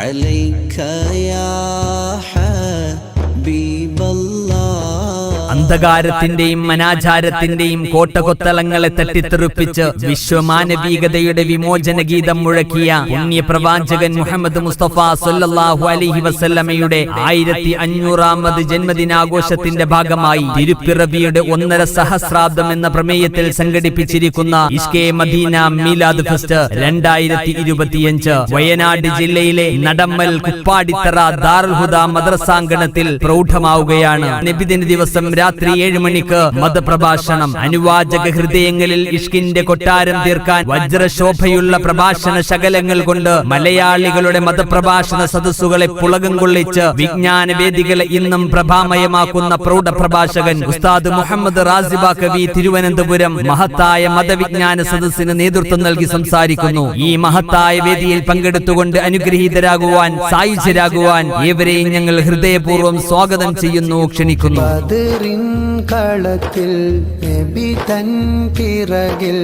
عليك يا അന്ധകാരത്തിന്റെയും അനാചാരത്തിന്റെയും കോട്ടകൊത്തളങ്ങളെ തട്ടിത്തെറിപ്പിച്ച് വിശ്വമാനവികതയുടെ വിമോചന ഗീതം മുഴക്കിയ പുണ്യപ്രവാചകൻ മുഹമ്മദ് മുസ്തഫ സൊല്ലാഹു അലൈഹി വസല്ലമയുടെ ആയിരത്തി അഞ്ഞൂറാമത് ജന്മദിനാഘോഷത്തിന്റെ ഭാഗമായി തിരുപ്പിറവിയുടെ ഒന്നര സഹസ്രാബ്ദം എന്ന പ്രമേയത്തിൽ സംഘടിപ്പിച്ചിരിക്കുന്ന ഇഷ്കെ മദീന മീലാദ് ഫെസ്റ്റ് രണ്ടായിരത്തി ഇരുപത്തിയഞ്ച് വയനാട് ജില്ലയിലെ നടമ്മൽ കുപ്പാടിത്തറ ദാറുൽ ഹുദ മദ്രസാങ്കണത്തിൽ പ്രൗഢമാവുകയാണ്. നബിദിന ദിവസം ഏഴ് മണിക്ക് മതപ്രഭാഷണം അനുവാചക ഹൃദയങ്ങളിൽ ഇഷ്കിന്റെ കൊട്ടാരം തീർക്കാൻ വജ്രശോഭയുള്ള പ്രഭാഷണ ശകലങ്ങൾ കൊണ്ട് മലയാളികളുടെ മതപ്രഭാഷണ സദസ്സുകളെ പുളകം കൊള്ളിച്ച് വിജ്ഞാന വേദികളെ ഇന്നും പ്രഭാമയമാക്കുന്ന പ്രൗഢ പ്രഭാഷകൻ ഉസ്താദ് മുഹമ്മദ് റാസിബ കവി തിരുവനന്തപുരം മഹത്തായ മതവിജ്ഞാന സദസ്സിന് നേതൃത്വം നൽകി സംസാരിക്കുന്നു. ഈ മഹത്തായ വേദിയിൽ പങ്കെടുത്തുകൊണ്ട് അനുഗ്രഹീതരാകുവാൻ സായുജ്യരാകുവാൻ ഏവരെയും ഞങ്ങൾ ഹൃദയപൂർവം സ്വാഗതം ചെയ്യുന്നു ക്ഷണിക്കുന്നു. കളത്തിൽ നബി തൻ പിറകിൽ